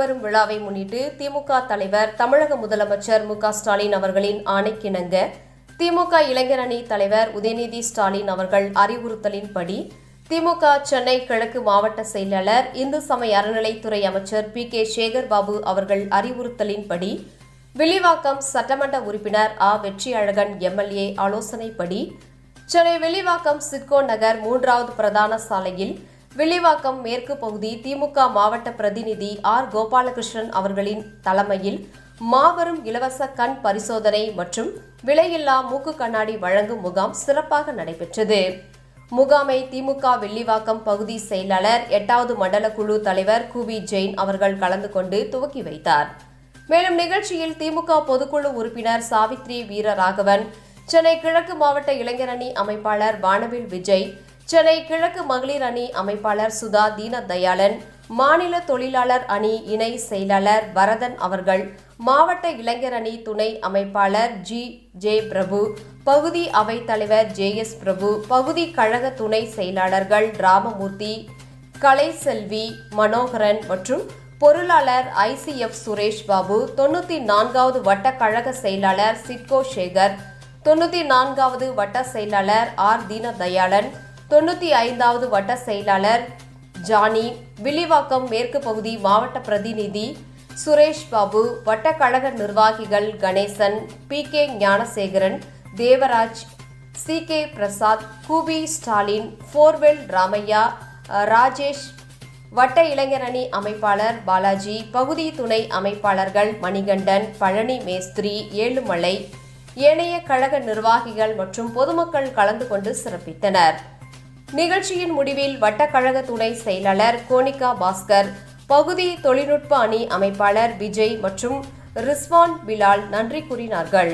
மாபெரும் விழாவை முன்னிட்டு திமுக தலைவர் தமிழக முதலமைச்சர் மு ஸ்டாலின் அவர்களின் ஆணைக்கிணங்க திமுக இளைஞரணி தலைவர் உதயநிதி ஸ்டாலின் அவர்கள் அறிவுறுத்தலின்படி திமுக சென்னை கிழக்கு மாவட்ட செயலாளர் இந்து சமய அறநிலைத்துறை அமைச்சர் பி கே சேகர் பாபு அவர்கள் அறிவுறுத்தலின்படி வில்லிவாக்கம் சட்டமன்ற உறுப்பினர் ஆ வெற்றியழகன் எம்எல்ஏ ஆலோசனைப்படி சென்னை வில்லிவாக்கம் சிட்கோ நகர் மூன்றாவது பிரதான சாலையில் வில்லிவாக்கம் மேற்கு பகுதி திமுக மாவட்ட பிரதிநிதி ஆர். கோபாலகிருஷ்ணன் அவர்களின் தலைமையில் மாபெரும் இலவச கண் பரிசோதனை மற்றும் விலையில்லா மூக்கு கண்ணாடி வழங்கும் முகாம் சிறப்பாக நடைபெற்றது. முகாமை திமுக வெள்ளிவாக்கம் பகுதி செயலாளர் எட்டாவது மண்டல குழு தலைவர் குவி ஜெயின் அவர்கள் கலந்து கொண்டு துவக்கி வைத்தார். மேலும் நிகழ்ச்சியில் திமுக பொதுக்குழு உறுப்பினர் சாவித்ரி வீரராகவன் சென்னை கிழக்கு மாவட்ட இளைஞரணி அமைப்பாளர் வானவில் விஜய் சென்னை கிழக்கு மகளிர் அணி அமைப்பாளர் சுதா தீனதயாளன் மாநில தொழிலாளர் அணி இணை செயலாளர் வரதன் அவர்கள் மாவட்ட இளைஞர் அணி துணை அமைப்பாளர் ஜி. ஜே. பிரபு பகுதி அவைத் தலைவர் ஜே. எஸ். பிரபு பகுதி கழக துணை செயலாளர்கள் ராமமூர்த்தி கலைசெல்வி மனோகரன் மற்றும் பொருளாளர் ஐசிஎஃப் சுரேஷ் பாபு தொண்ணூற்றி நான்காவது வட்ட கழக செயலாளர் சிட்கோ சேகர் தொண்ணூற்றி நான்காவது வட்ட செயலாளர் ஆர். தீனதயாளன் தொண்ணூற்றி ஐந்தாவது வட்ட செயலாளர் ஜானி வில்லிவாக்கம் மேற்கு பகுதி மாவட்ட பிரதிநிதி சுரேஷ் பாபு வட்டக்கழக நிர்வாகிகள் Ganesan P K Gnanasekaran Devaraj C K Prasad கூபி Stalin ஃபோர்வெல் ராமையா ராஜேஷ் வட்ட இளைஞரணி அமைப்பாளர் பாலாஜி பகுதி துணை அமைப்பாளர்கள் மணிகண்டன் பழனி மேஸ்திரி ஏழுமலை ஏனைய கழக நிர்வாகிகள் மற்றும் பொதுமக்கள் கலந்து கொண்டு சிறப்பித்தனர். நிகழ்ச்சியின் முடிவில் வட்டக்கழக துணை செயலாளர் கோனிகா பாஸ்கர் பகுதி தொழில்நுட்ப அணி அமைப்பாளர் விஜய் மற்றும் ரிஸ்வான் பிலால் நன்றி கூறினார்கள்.